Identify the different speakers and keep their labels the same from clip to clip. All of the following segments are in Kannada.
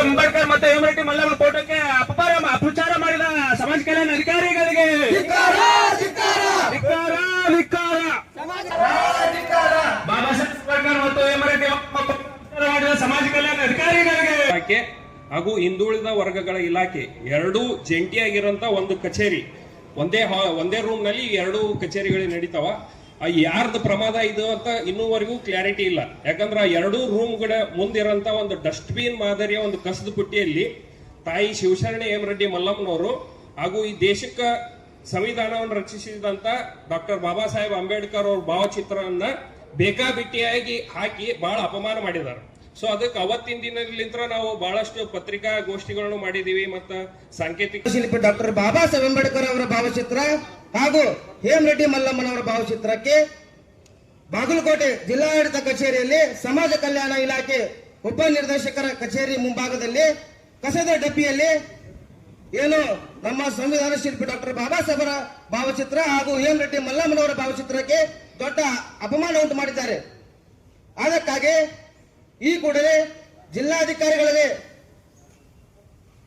Speaker 1: ಅಂಬೇಡ್ಕರ್ ಮತ್ತು ಹೇಮರೆಡ್ಡಿ ಮಲ್ಲಮ್ಮ ಫೋಟೋಕ್ಕೆ ಅಪಪಾರ ಅಪಚಾರ ಮಾಡಿದ ಸಮಾಜ ಕಲ್ಯಾಣ ಅಧಿಕಾರಿಗಳಿಗೆ. ಬಾಬಾ ಸಾಹೇಬ್ ಅಂಬೇಡ್ಕರ್ ಮತ್ತು ಹೇಮರೆಡ್ಡಿ ಅಪಚಾರ ಮಾಡಿದ ಸಮಾಜ ಕಲ್ಯಾಣ ಅಧಿಕಾರಿಗಳಿಗೆ.
Speaker 2: ಹಾಗೂ ಹಿಂದುಳಿದ ವರ್ಗಗಳ ಇಲಾಖೆ ಎರಡೂ ಜಂಟಿಯಾಗಿರೋಂಥ ಒಂದು ಕಚೇರಿ. ಒಂದೇ ಹಾ- ಒಂದೇ ರೂಮ್ನಲ್ಲಿ ಎರಡು ಕಚೇರಿಗಳು ನಡೀತಾವ. ಆ ಯಾರ್ದು ಪ್ರಮಾದ ಇದು ಅಂತ ಇನ್ನೂವರೆಗೂ ಕ್ಲಾರಿಟಿ ಇಲ್ಲ. ಯಾಕಂದ್ರೆ ಆ ಎರಡೂ ರೂಮ್ಗಳ ಮುಂದಿರೋಂಥ ಒಂದು ಡಸ್ಟ್ಬಿನ್ ಮಾದರಿಯ ಒಂದು ಕಸದ ಪುಟ್ಟಿಯಲ್ಲಿ ತಾಯಿ ಶಿವಶರಣಿ ಹೆಮರೆಡ್ಡಿ ಮಲ್ಲಮ್ಮನವರು ಹಾಗೂ ಈ ದೇಶಕ್ಕ ಸಂವಿಧಾನವನ್ನು ರಚಿಸಿದಂತ ಡಾಕ್ಟರ್ ಬಾಬಾ ಸಾಹೇಬ್ ಅಂಬೇಡ್ಕರ್ ಅವ್ರ ಭಾವಚಿತ್ರವನ್ನ ಬೇಕಾಬಿಟ್ಟಿಯಾಗಿ ಹಾಕಿ ಬಹಳ ಅಪಮಾನ ಮಾಡಿದ್ದಾರೆ. ಸೊ ಅದಕ್ಕೆ ಅವತ್ತಿನ ದಿನದಿಂದ ನಾವು ಬಹಳಷ್ಟು ಪತ್ರಿಕಾ ಗೋಷ್ಠಿಗಳನ್ನು ಮಾಡಿದೀವಿ ಮತ್ತ ಸಾಂಕೇತಿಕ
Speaker 3: ಶಿಲ್ಪಿ ಡಾಕ್ಟರ್ ಬಾಬಾ ಸಾಹೇಬ್ ಅಂಬೇಡ್ಕರ್ ಅವರ ಭಾವಚಿತ್ರ ಹಾಗೂ ಹೇಮರೆಡ್ಡಿ ಮಲ್ಲಮ್ಮನವರ ಭಾವಚಿತ್ರಕ್ಕೆ ಬಾಗಲಕೋಟೆ ಜಿಲ್ಲಾಡಳಿತ ಕಚೇರಿಯಲ್ಲಿ ಸಮಾಜ ಕಲ್ಯಾಣ ಇಲಾಖೆ ಉಪನಿರ್ದೇಶಕರ ಕಚೇರಿ ಮುಂಭಾಗದಲ್ಲಿ ಕಸದ ಡಬ್ಬಿಯಲ್ಲಿ ಏನು ನಮ್ಮ ಸಂವಿಧಾನ ಶಿಲ್ಪಿ ಡಾಕ್ಟರ್ ಬಾಬಾ ಸಾಹೇಬರ ಭಾವಚಿತ್ರ ಹಾಗೂ ಹೇಮರೆಡ್ಡಿ ಮಲ್ಲಮ್ಮನವರ ಭಾವಚಿತ್ರಕ್ಕೆ ದೊಡ್ಡ ಅಪಮಾನ ಉಂಟು ಮಾಡಿದ್ದಾರೆ. ಅದಕ್ಕಾಗಿ ಈ ಕೂಡಲೇ ಜಿಲ್ಲಾಧಿಕಾರಿಗಳಿಗೆ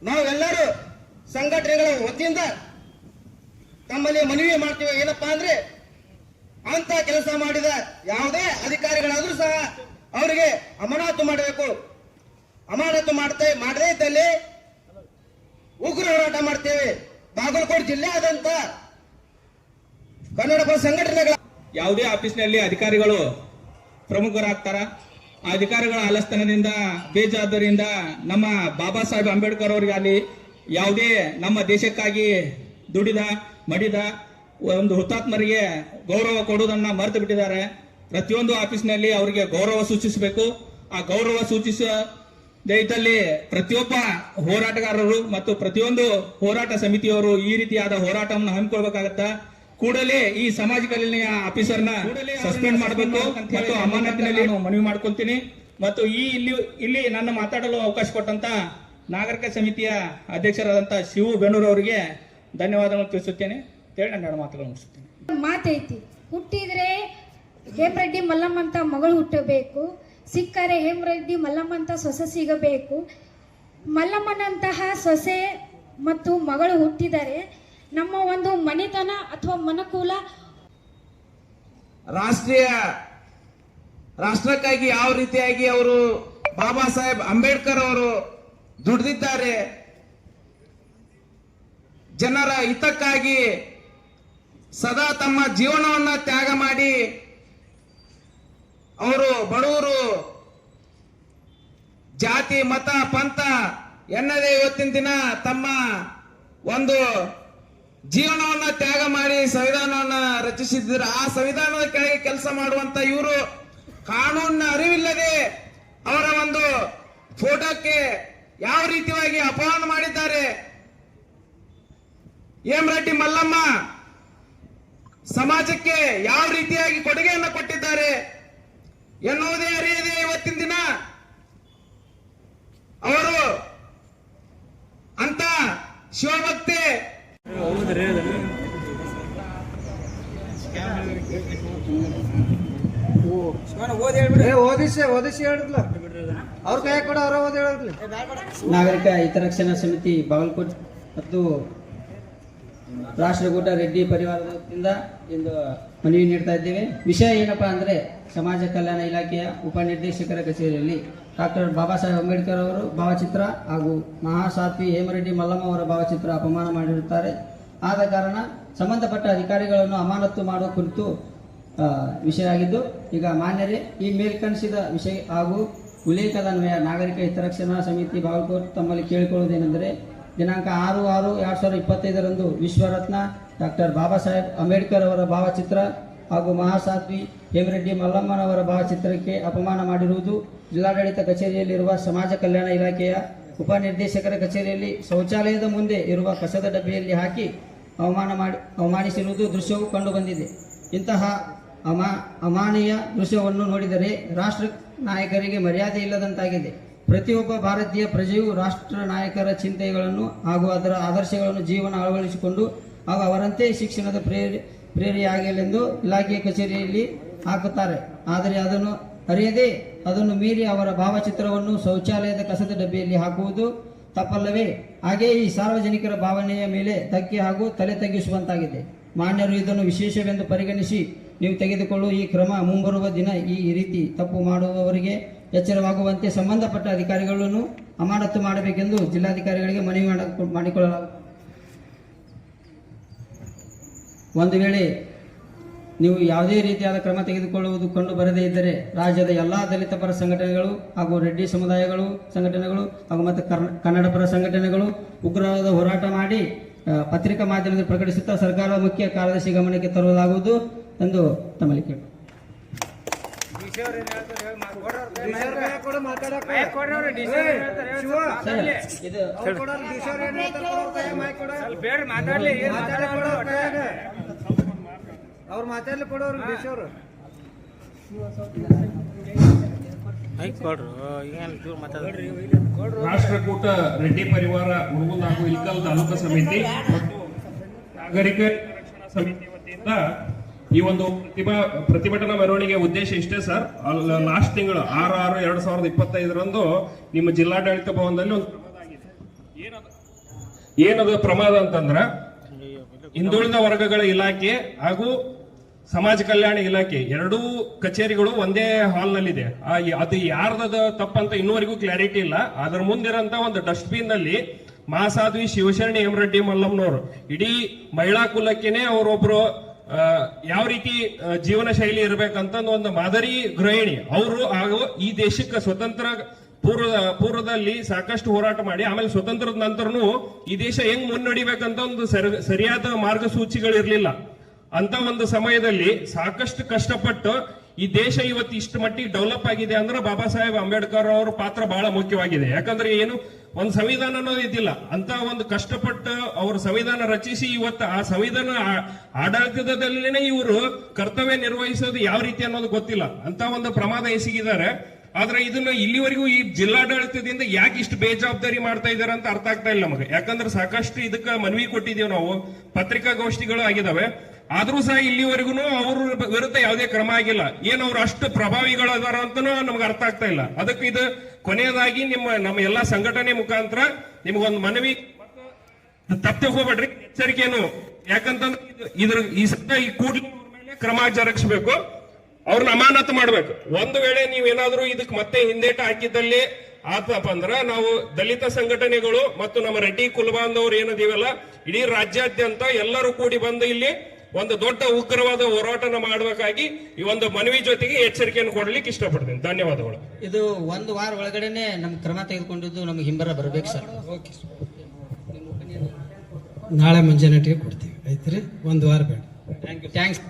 Speaker 3: ನಾವೆಲ್ಲರೂ ಸಂಘಟನೆಗಳ ವತಿಯಿಂದ ತಮ್ಮಲ್ಲಿ ಮನವಿ ಮಾಡ್ತೀವಿ. ಏನಪ್ಪಾ ಅಂದ್ರೆ ಅಂತ ಕೆಲಸ ಮಾಡಿದ ಯಾವುದೇ ಅಧಿಕಾರಿಗಳಾದ್ರೂ ಸಹ ಅವರಿಗೆ ಅಮಾನತು ಮಾಡಬೇಕು. ಅಮಾನತು ಮಾಡ್ತೇ, ಮಾಡದೇ ಇದ್ದಲ್ಲಿ ಉಗ್ರ ಹೋರಾಟ ಮಾಡ್ತೇವೆ. ಬಾಗಲಕೋಟೆ ಜಿಲ್ಲೆಯಾದಂತ ಕನ್ನಡ ಸಂಘಟನೆಗಳ
Speaker 4: ಯಾವುದೇ ಆಫೀಸ್ನಲ್ಲಿ ಅಧಿಕಾರಿಗಳು ಪ್ರಮುಖರಾಗ್ತಾರ. ಆ ಅಧಿಕಾರಿಗಳ ಆಲಸ್ತನದಿಂದ ಬೇಜಾದರಿಂದ ನಮ್ಮ ಬಾಬಾ ಸಾಹೇಬ್ ಅಂಬೇಡ್ಕರ್ ಅವರಿಗೆ ಅಲ್ಲಿ ಯಾವುದೇ ನಮ್ಮ ದೇಶಕ್ಕಾಗಿ ದುಡಿದ ಮಡಿದ ಒಂದು ಹುತಾತ್ಮರಿಗೆ ಗೌರವ ಕೊಡುವುದನ್ನ ಮರೆತು ಬಿಟ್ಟಿದ್ದಾರೆ. ಪ್ರತಿಯೊಂದು ಆಫೀಸ್ನಲ್ಲಿ ಅವರಿಗೆ ಗೌರವ ಸೂಚಿಸಬೇಕು. ಆ ಗೌರವ ಸೂಚಿಸದೇ ಇದ್ದಲ್ಲಿ ಪ್ರತಿಯೊಬ್ಬ ಹೋರಾಟಗಾರರು ಮತ್ತು ಪ್ರತಿಯೊಂದು ಹೋರಾಟ ಸಮಿತಿಯವರು ಈ ರೀತಿಯಾದ ಹೋರಾಟವನ್ನು ಹಮ್ಮಿಕೊಳ್ಬೇಕಾಗತ್ತ ಕೂಡಲೇ ಈ ಸಮಾಜ ಕಲ್ಯಾಣ ಆಫೀಸರ್ನ ಸಸ್ಪೆಂಡ್ ಮಾಡಬೇಕು ಮತ್ತು ಅಮಾನತಿನಲ್ಲಿ ಮನವಿ ಮಾಡ್ಕೊಳ್ತೀನಿ. ಮತ್ತು ಈ ಇಲ್ಲಿ ಇಲ್ಲಿ ನನ್ನ ಮಾತಾಡಲು ಅವಕಾಶ ಕೊಟ್ಟಂತ ನಾಗರಿಕ ಸಮಿತಿಯ ಅಧ್ಯಕ್ಷರಾದಂತಹ ಶಿವು ಬೆನ್ನೂರು ಧನ್ಯವಾದಗಳನ್ನು ತಿಳಿಸುತ್ತೇನೆ. ಹೇಳಿ ನನ್ನ ಮಾತುಗಳು ಮುಗಿಸುತ್ತೇನೆ.
Speaker 5: ಮಾತೈತಿ ಹುಟ್ಟಿದ್ರೆ ಹೇಮರೆಡ್ಡಿ ಮಲ್ಲಮ್ಮ ಅಂತ ಮಗಳು ಹುಟ್ಟಬೇಕು. ಸಿಕ್ಕರೆ ಹೇಮರೆಡ್ಡಿ ಮಲ್ಲಮ್ಮ ಅಂತ ಸೊಸೆ ಸಿಗಬೇಕು. ಮಲ್ಲಮ್ಮನಂತಹ ಸೊಸೆ ಮತ್ತು ಮಗಳು ಹುಟ್ಟಿದರೆ ನಮ್ಮ ಒಂದು ಮನೆತನ ಅಥವಾ ಮನಕುಲ
Speaker 3: ರಾಷ್ಟ್ರೀಯ ರಾಷ್ಟ್ರಕ್ಕಾಗಿ ಯಾವ ರೀತಿಯಾಗಿ ಅವರು ಬಾಬಾ ಸಾಹೇಬ್ ಅಂಬೇಡ್ಕರ್ ಅವರು ದುಡಿದಿದ್ದಾರೆ ಜನರ ಹಿತಕ್ಕಾಗಿ ಸದಾ ತಮ್ಮ ಜೀವನವನ್ನ ತ್ಯಾಗ ಮಾಡಿ ಅವರು ಬಡವರು, ಜಾತಿ, ಮತ, ಪಂಥ ಎನ್ನದೇ ಇವತ್ತಿನ ದಿನ ತಮ್ಮ ಒಂದು ಜೀವನವನ್ನ ತ್ಯಾಗ ಮಾಡಿ ಸಂವಿಧಾನವನ್ನ ರಚಿಸಿದ್ರು. ಆ ಸಂವಿಧಾನದ ಕೆಳಗೆ ಕೆಲಸ ಮಾಡುವಂತ ಇವರು ಕಾನೂನಿನ ಅರಿವಿಲ್ಲದೆ ಅವರ ಒಂದು ಫೋಟೋಕ್ಕೆ ಯಾವ ರೀತಿಯಾಗಿ ಅಪಮಾನ ಮಾಡಿದ್ದಾರೆ ರೆಡ್ಡಿ ಮಲ್ಲಮ್ಮ ಸಮಾಜಕ್ಕೆ ಯಾವ ರೀತಿಯಾಗಿ ಕೊಡುಗೆಯನ್ನು ಕೊಟ್ಟಿದ್ದಾರೆ ಎನ್ನುವುದೇ ಅರಿಯದೆ ಇವತ್ತಿನ ದಿನ. ಅವರು ಅಂತ ಶಿವಭಕ್ತಿ
Speaker 6: ನಾಗರಿಕ ಹಿತರಕ್ಷಣಾ ಸಮಿತಿ ಬಾಗಲಕೋಟೆ ಮತ್ತು ರಾಷ್ಟ್ರಕೂಟ ರೆಡ್ಡಿ ಪರಿವಾರದಿಂದ ಇಂದು ಮನವಿ ನೀಡ್ತಾ ಇದ್ದೇವೆ. ವಿಷಯ ಏನಪ್ಪಾ ಅಂದರೆ ಸಮಾಜ ಕಲ್ಯಾಣ ಇಲಾಖೆಯ ಉಪನಿರ್ದೇಶಕರ ಕಚೇರಿಯಲ್ಲಿ ಡಾಕ್ಟರ್ ಬಾಬಾ ಸಾಹೇಬ್ ಅಂಬೇಡ್ಕರ್ ಅವರು ಭಾವಚಿತ್ರ ಹಾಗೂ ಮಹಾಸಾತ್ವಿ ಹೇಮರೆಡ್ಡಿ ಮಲ್ಲಮ್ಮ ಅವರ ಭಾವಚಿತ್ರ ಅಪಮಾನ ಮಾಡಿರುತ್ತಾರೆ. ಆದ ಕಾರಣ ಸಂಬಂಧಪಟ್ಟ ಅಧಿಕಾರಿಗಳನ್ನು ಅಮಾನತ್ತು ಮಾಡುವ ಕುರಿತು ವಿಷಯ ಆಗಿದ್ದು, ಈಗ ಮಾನ್ಯರೇ, ಈ ಮೇಲ್ಕಣಿಸಿದ ವಿಷಯ ಹಾಗೂ ಉಲ್ಲೇಖದ ಅನ್ವಯ ನಾಗರಿಕ ಹಿತರಕ್ಷಣಾ ಸಮಿತಿ ಬಾಗಲಕೋಟೆ ತಮ್ಮಲ್ಲಿ ಕೇಳಿಕೊಳ್ಳುವುದೇನೆಂದರೆ ದಿನಾಂಕ ಆರು ಆರು ಎರಡು ಸಾವಿರದ ಇಪ್ಪತ್ತೈದರಂದು ವಿಶ್ವರತ್ನ ಡಾಕ್ಟರ್ ಬಾಬಾ ಸಾಹೇಬ್ ಅಂಬೇಡ್ಕರ್ ಅವರ ಭಾವಚಿತ್ರ ಹಾಗೂ ಮಹಾಸಾಧ್ವಿ ಹೇಮರೆಡ್ಡಿ ಮಲ್ಲಮ್ಮನವರ ಭಾವಚಿತ್ರಕ್ಕೆ ಅಪಮಾನ ಮಾಡಿರುವುದು ಜಿಲ್ಲಾಡಳಿತ ಕಚೇರಿಯಲ್ಲಿರುವ ಸಮಾಜ ಕಲ್ಯಾಣ ಇಲಾಖೆಯ ಉಪನಿರ್ದೇಶಕರ ಕಚೇರಿಯಲ್ಲಿ ಶೌಚಾಲಯದ ಮುಂದೆ ಇರುವ ಕಸದ ಡಬ್ಬಿಯಲ್ಲಿ ಹಾಕಿ ಅವಮಾನ ಮಾಡಿ ಅವಮಾನಿಸಿರುವುದು ದೃಶ್ಯವು ಕಂಡುಬಂದಿದೆ. ಇಂತಹ ಅಮಾ ಅಮಾನೀಯ ದೃಶ್ಯವನ್ನು ನೋಡಿದರೆ ರಾಷ್ಟ್ರ ನಾಯಕರಿಗೆ ಮರ್ಯಾದೆ ಇಲ್ಲದಂತಾಗಿದೆ. ಪ್ರತಿಯೊಬ್ಬ ಭಾರತೀಯ ಪ್ರಜೆಯು ರಾಷ್ಟ್ರ ನಾಯಕರ ಚಿಂತೆಗಳನ್ನು ಹಾಗೂ ಅದರ ಆದರ್ಶಗಳನ್ನು ಜೀವನ ಅಳವಡಿಸಿಕೊಂಡು ಹಾಗೂ ಅವರಂತೆ ಶಿಕ್ಷಣದ ಪ್ರೇರಿ, ಪ್ರೇರಿಯಾಗಲೆಂದು ಇಲಾಖೆ ಕಚೇರಿಯಲ್ಲಿ ಹಾಕುತ್ತಾರೆ. ಆದರೆ ಅದನ್ನು ಅರಿಯದೇ ಅದನ್ನು ಮೀರಿ ಅವರ ಭಾವಚಿತ್ರವನ್ನು ಶೌಚಾಲಯದ ಕಸದ ಡಬ್ಬಿಯಲ್ಲಿ ಹಾಕುವುದು ತಪ್ಪಲ್ಲವೇ? ಹಾಗೆಯೇ ಈ ಸಾರ್ವಜನಿಕರ ಭಾವನೆಯ ಮೇಲೆ ಧಕ್ಕೆ ಹಾಗೂ ತಲೆ ತಗ್ಗಿಸುವಂತಾಗಿದೆ. ಮಾನ್ಯರು ಇದನ್ನು ವಿಶೇಷವೆಂದು ಪರಿಗಣಿಸಿ ನೀವು ತೆಗೆದುಕೊಳ್ಳುವ ಈ ಕ್ರಮ ಮುಂಬರುವ ದಿನ ಈ ರೀತಿ ತಪ್ಪು ಮಾಡುವವರಿಗೆ ಎಚ್ಚರವಾಗುವಂತೆ ಸಂಬಂಧಪಟ್ಟ ಅಧಿಕಾರಿಗಳನ್ನು ಅಮಾನತು ಮಾಡಬೇಕೆಂದು ಜಿಲ್ಲಾಧಿಕಾರಿಗಳಿಗೆ ಮನವಿ ಮಾಡ- ಮಾಡಿಕೊಳ್ಳಲಾಗುತ್ತದೆ ಒಂದು ವೇಳೆ ನೀವು ಯಾವುದೇ ರೀತಿಯಾದ ಕ್ರಮ ತೆಗೆದುಕೊಳ್ಳುವುದು ಕಂಡು ಬರದೇ ಇದ್ದರೆ ರಾಜ್ಯದ ಎಲ್ಲ ದಲಿತ ಪರ ಸಂಘಟನೆಗಳು ಹಾಗೂ ರೆಡ್ಡಿ ಸಮುದಾಯಗಳು ಸಂಘಟನೆಗಳು ಹಾಗೂ ಮತ್ತು ಕನ್ನಡ ಪರ ಸಂಘಟನೆಗಳು ಉಗ್ರವಾದ ಹೋರಾಟ ಮಾಡಿ ಪತ್ರಿಕಾ ಮಾಧ್ಯಮದಲ್ಲಿ ಪ್ರಕಟಿಸುತ್ತಾ ಸರ್ಕಾರದ ಮುಖ್ಯ ಕಾರ್ಯದರ್ಶಿ ಗಮನಕ್ಕೆ ತರುವುದಾಗುವುದು ಎಂದು ತಮ್ಮಲ್ಲಿ ಕೇಳಿ
Speaker 7: ಕೊಡು ಮಾತಾಡಕ್ಕೆ ಶಿವ
Speaker 6: ಸರ್, ಇದು
Speaker 7: ಅವ್ರು ಮಾತಾಡ್ಲಿ ಕೊಡೋರು ಡಿಶೋರ್
Speaker 2: ರಾಷ್ಟ್ರಕೂಟ ರೆಡ್ಡಿ ಪರಿವಾರ ಮುರುಗುಂದ ಹಾಗೂ ಇಲ್ಕಲ್ ತಾಲೂಕು ಸಮಿತಿ ನಾಗರಿಕ ರಕ್ಷಣಾ ಸಮಿತಿ ವತಿಯಿಂದ ಈ ಒಂದು ಪ್ರತಿಭಾ ಪ್ರತಿಭಟನಾ ಮೆರವಣಿಗೆ ಉದ್ದೇಶ ಇಷ್ಟೇ ಸರ್. ಲಾಸ್ಟ್ ತಿಂಗಳು ಆರು ಆರು ಎರಡ್ ಸಾವಿರದ ಇಪ್ಪತ್ತೈದರಂದು ನಿಮ್ಮ ಜಿಲ್ಲಾಡಳಿತ ಭವನದಲ್ಲಿ ಒಂದು ಪ್ರಮಾದ ಆಗಿದೆ. ಏನದು ಪ್ರಮಾದ ಅಂತಂದ್ರ? ಹಿಂದುಳಿದ ವರ್ಗಗಳ ಇಲಾಖೆ ಹಾಗೂ ಸಮಾಜ ಕಲ್ಯಾಣ ಇಲಾಖೆ ಎರಡೂ ಕಚೇರಿಗಳು ಒಂದೇ ಹಾಲ್ ನಲ್ಲಿದೆ ಆ, ಅದು ಯಾರ್ದದ ತಪ್ಪಂತ ಇನ್ನುವರೆಗೂ ಕ್ಲಾರಿಟಿ ಇಲ್ಲ. ಅದರ ಮುಂದಿರಂತ ಒಂದು ಡಸ್ಟ್ಬಿನ್ನಲ್ಲಿ ಮಹಾಸಾಧ್ವಿ ಶಿವಶರಣಿ ಎಂರೆಡ್ಡಿ ಮಲ್ಲಮ್ಮನವರು ಇಡೀ ಮಹಿಳಾ ಕುಲಕ್ಕೆನೆ ಅವರೊಬ್ರು ಯಾವ ರೀತಿ ಜೀವನ ಶೈಲಿ ಇರಬೇಕಂತ ಒಂದು ಮಾದರಿ ಗೃಹಿಣಿ. ಅವರು ಹಾಗೂ ಈ ದೇಶಕ್ಕೆ ಸ್ವತಂತ್ರ ಪೂರ್ವ, ಪೂರ್ವದಲ್ಲಿ ಸಾಕಷ್ಟು ಹೋರಾಟ ಮಾಡಿ, ಆಮೇಲೆ ಸ್ವತಂತ್ರದ ನಂತರನು ಈ ದೇಶ ಹೆಂಗ್ ಮುನ್ನಡಿಬೇಕಂತ ಒಂದು ಸರಿಯಾದ ಸರಿಯಾದ ಮಾರ್ಗಸೂಚಿಗಳಿರ್ಲಿಲ್ಲ. ಅಂತ ಒಂದು ಸಮಯದಲ್ಲಿ ಸಾಕಷ್ಟು ಕಷ್ಟಪಟ್ಟು ಈ ದೇಶ ಇವತ್ತು ಇಷ್ಟು ಮಟ್ಟಿಗೆ ಡೆವಲಪ್ ಆಗಿದೆ ಅಂದ್ರೆ ಬಾಬಾ ಸಾಹೇಬ್ ಅಂಬೇಡ್ಕರ್ ಅವರ ಪಾತ್ರ ಬಹಳ ಮುಖ್ಯವಾಗಿದೆ. ಯಾಕಂದ್ರೆ ಏನು? ಒಂದು ಸಂವಿಧಾನ ಅನ್ನೋದು ಇದ್ದಿಲ್ಲ. ಅಂತ ಒಂದು ಕಷ್ಟಪಟ್ಟು ಅವರು ಸಂವಿಧಾನ ರಚಿಸಿ ಇವತ್ತು ಆ ಸಂವಿಧಾನ ಆಡಳಿತದಲ್ಲಿನ ಇವರು ಕರ್ತವ್ಯ ನಿರ್ವಹಿಸೋದು ಯಾವ ರೀತಿ ಅನ್ನೋದು ಗೊತ್ತಿಲ್ಲ. ಅಂತ ಒಂದು ಪ್ರಮಾದ ಎಸಗಿದ್ದಾರೆ. ಆದ್ರೆ ಇದನ್ನ ಇಲ್ಲಿವರೆಗೂ ಈ ಜಿಲ್ಲಾಡಳಿತದಿಂದ ಯಾಕೆ ಇಷ್ಟು ಬೇಜವಾಬ್ದಾರಿ ಮಾಡ್ತಾ ಇದ್ದಾರೆ ಅಂತ ಅರ್ಥ ಆಗ್ತಾ ಇಲ್ಲ ನಮಗೆ. ಯಾಕಂದ್ರೆ ಸಾಕಷ್ಟು ಇದಕ್ಕೆ ಮನವಿ ಕೊಟ್ಟಿದ್ದೀವಿ ನಾವು. ಪತ್ರಿಕಾಗೋಷ್ಠಿಗಳು ಆಗಿದಾವೆ ಆದ್ರೂ ಸಹ ಇಲ್ಲಿವರೆಗೂ ಅವ್ರ ವಿರುದ್ಧ ಯಾವುದೇ ಕ್ರಮ ಆಗಿಲ್ಲ. ಏನು ಅವ್ರು ಅಷ್ಟು ಪ್ರಭಾವಿಗಳಾದಾರ ಅಂತನೂ ನಮ್ಗೆ ಅರ್ಥ ಆಗ್ತಾ ಇಲ್ಲ. ಅದಕ್ಕೆ ಇದು ಕೊನೆಯದಾಗಿ ನಿಮ್ಮ, ನಮ್ಮ ಎಲ್ಲಾ ಸಂಘಟನೆ ಮುಖಾಂತರ ನಿಮ್ಗೊಂದು ಮನವಿ ತಪ್ಪೆ ಹೋಗ್ಬೇಡ್ರಿ. ಎಚ್ಚರಿಕೆನು. ಯಾಕಂತಂದ್ರೆ ಇದು- ಇದ್ರ, ಈ ಸತ್ಯ ಈ ಕೂಡಲೇ ಕ್ರಮ ಜರುಗಿಸಬೇಕು. ಅವ್ರನ್ನ ಅಮಾನತು ಮಾಡ್ಬೇಕು. ಒಂದು ವೇಳೆ ನೀವೇನಾದ್ರೂ ಇದಕ್ಕೆ ಮತ್ತೆ ಹಿಂದೇಟ ಹಾಕಿದ್ದಲ್ಲಿ ಆತಪ್ಪ ಅಂದ್ರ ನಾವು ದಲಿತ ಸಂಘಟನೆಗಳು ಮತ್ತು ನಮ್ಮ ರೆಡ್ಡಿ ಕುಲಬಾಂಧವ್ರು ಏನದೀವಲ್ಲ, ಇಡೀ ರಾಜ್ಯಾದ್ಯಂತ ಎಲ್ಲರೂ ಕೂಡಿ ಬಂದು ಇಲ್ಲಿ ಒಂದು ದೊಡ್ಡ ಉಗ್ರವಾದ ಹೋರಾಟನ ಮಾಡಬೇಕಾಗಿ ಈ ಒಂದು ಮನವಿ ಜೊತೆಗೆ ಎಚ್ಚರಿಕೆಯನ್ನು ಕೊಡ್ಲಿಕ್ಕೆ ಇಷ್ಟಪಡ್ತೀನಿ. ಧನ್ಯವಾದಗಳು.
Speaker 6: ಇದು ಒಂದು ವಾರ ಒಳಗಡೆನೆ ನಮ್ ಕ್ರಮ ತೆಗೆದುಕೊಂಡಿದ್ದು ನಮ್ಗೆ ಹಿಂಬರ ಬರ್ಬೇಕು ಸರ್.
Speaker 8: ಓಕೆ ನಾಳೆ ಮುಂಜಾನೆ ಕೊಡ್ತೀವಿ. ಆಯ್ತು ರೀ ಒಂದು ವಾರ ಬೇಡ.
Speaker 6: Thank you thanks